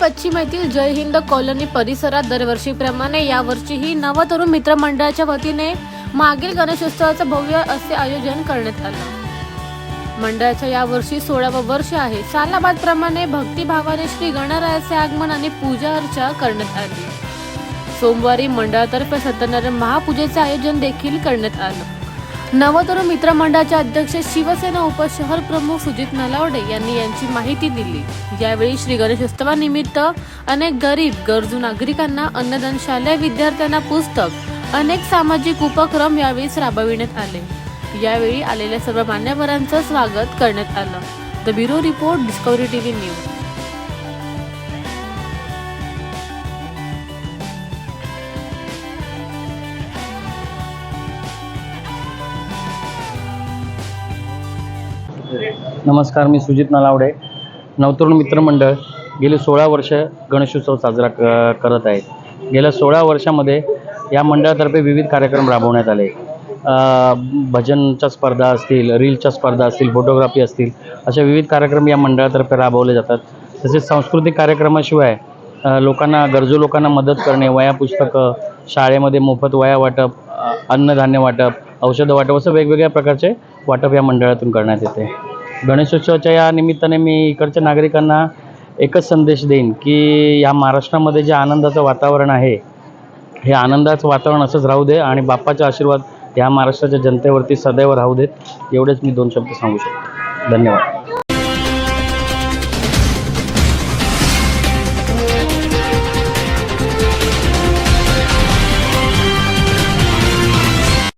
पश्चिम येथील जय हिंद कॉलनी परिसरात दरवर्षीप्रमाणे यावर्षीही नवतरुण मित्र मंडळाच्या वतीने मागील गणेशोत्सवाचं भव्य असे आयोजन करण्यात आलं. मंडळाच्या यावर्षी सोळावं वर्ष आहे. सालाबाद प्रमाणे भक्तिभावाने श्री गणरायाचे आगमन आणि पूजा अर्चा करण्यात आली. सोमवारी मंडळातर्फे सत्यनारायण महापूजेचे आयोजन देखील करण्यात आलं. नवतरुण मित्रमंडळाच्या अध्यक्ष शिवसेना उपशहर प्रमुख सुजित नलावडे यांनी यांची माहिती दिली. यावेळी श्री गणेशोत्सवानिमित्त अनेक गरीब गरजू नागरिकांना अन्नदान शालेय विद्यार्थ्यांना पुस्तक अनेक सामाजिक उपक्रम यावेळी राबविण्यात आले. यावेळी आलेल्या सर्व मान्यवरांचं स्वागत करण्यात आलं. The bureau report Discovery TV news. नमस्कार मी सुजित नलावडे नवतरुण मित्रमंडळ गेली सोळा वर्ष गणेशोत्सव साजरा क करत आहे गेल्या सोळा वर्षामध्ये या मंडळातर्फे विविध कार्यक्रम राबवण्यात आले. भजनच्या स्पर्धा असतील रीलच्या स्पर्धा असतील फोटोग्राफी असतील अशा विविध कार्यक्रम या मंडळातर्फे राबवले जातात. तसेच सांस्कृतिक कार्यक्रमाशिवाय लोकांना गरजू लोकांना मदत करणे वया पुस्तकं शाळेमध्ये मोफत वया वाटप अन्नधान्य वाटप औषधं वाटप असं वेगवेगळ्या प्रकारचे वाटप या मंडळातून करण्यात येते. गणेशोत्सवाच्या या निमित्ताने मी इकडच्या नागरिकांना एकच संदेश देईन की या महाराष्ट्रामध्ये जे आनंदाचं वातावरण आहे हे आनंदाचं वातावरण असंच राहू दे आणि बाप्पाचा आशीर्वाद या महाराष्ट्राच्या जनतेवरती सदैव राहू देत. एवढेच मी दोन शब्द सांगू शकतो. धन्यवाद.